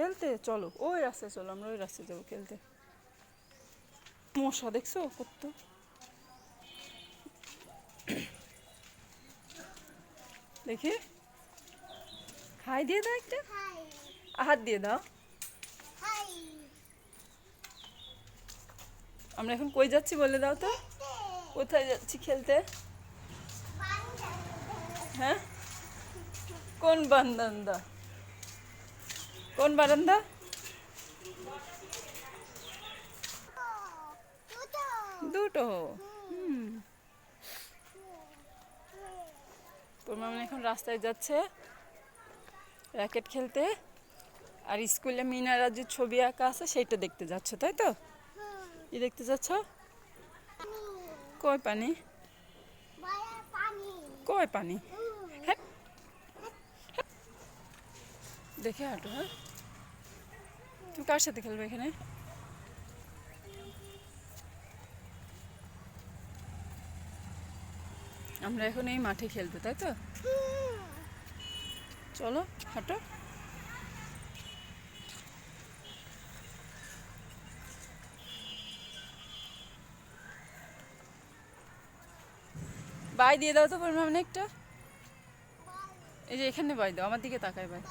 খেলতে? চলো। ওই রাস্তায় চলো আমরা ওই রাস্তায় যাব খেলতে। মশা দেখছ? কত? দেখি। খাই দিয়ে দাও একটা। হাত দিয়ে দাও। আমরা এখন কই যাচ্ছি বলে দাও তো? কোথায় যাচ্ছি খেলতে? হ্যাঁ? কোন বারান্দা কোন বারান্দা? দুটো। হুম। তোর মামা এখন রাস্তায় যাচ্ছে র্যাকেট খেলতে, আর স্কুলে মিনা যে ছবি আঁকা আছে, সেইটা দেখতে যাচ্ছ, তাই তো? কি দেখতে যাচ্ছ? কই পানি? কই পানি? হ্যাঁ। দেখে হাঁটো হ্যাঁ। তুমি কার সাথে খেলবে এখানে? আমরা এখন এই মাঠে খেলব, তাই তো? চলো, হাঁটো। বাই দিয়ে দাও তো পরিমাণ একটা। এই যে এখানে বাই দাও, আমার দিকে তাকায় বাই।